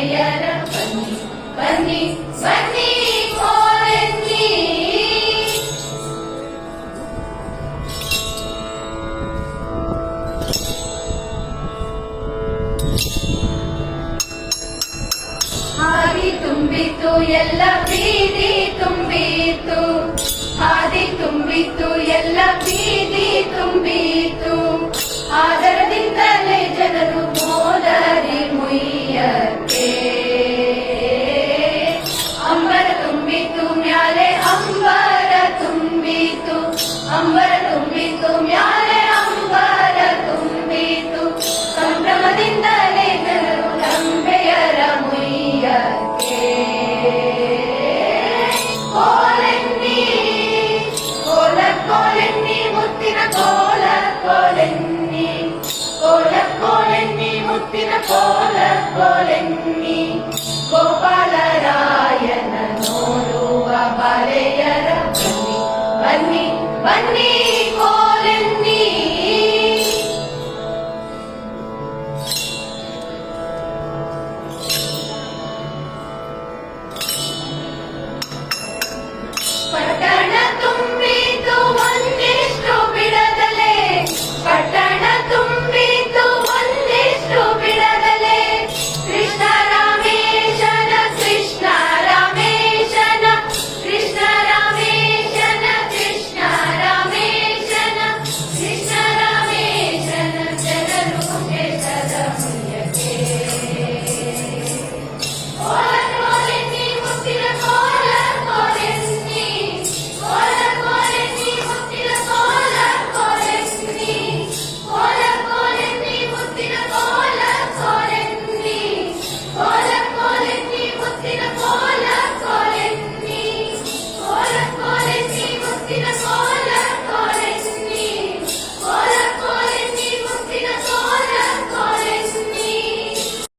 ಬನ್ನಿ ಬನ್ನಿ ಬನ್ನಿ ಕೋರೆನ್ನಿ ಹಾದಿ ತುಂಬಿತು ಎಲ್ಲ ಬೀದಿ ತುಂಬಿತು ಹಾದಿ ತುಂಬಿತು ಎಲ್ಲ కోల కోలెన్ని కోల కోలెన్ని ముత్తిన గోపాల Teacher!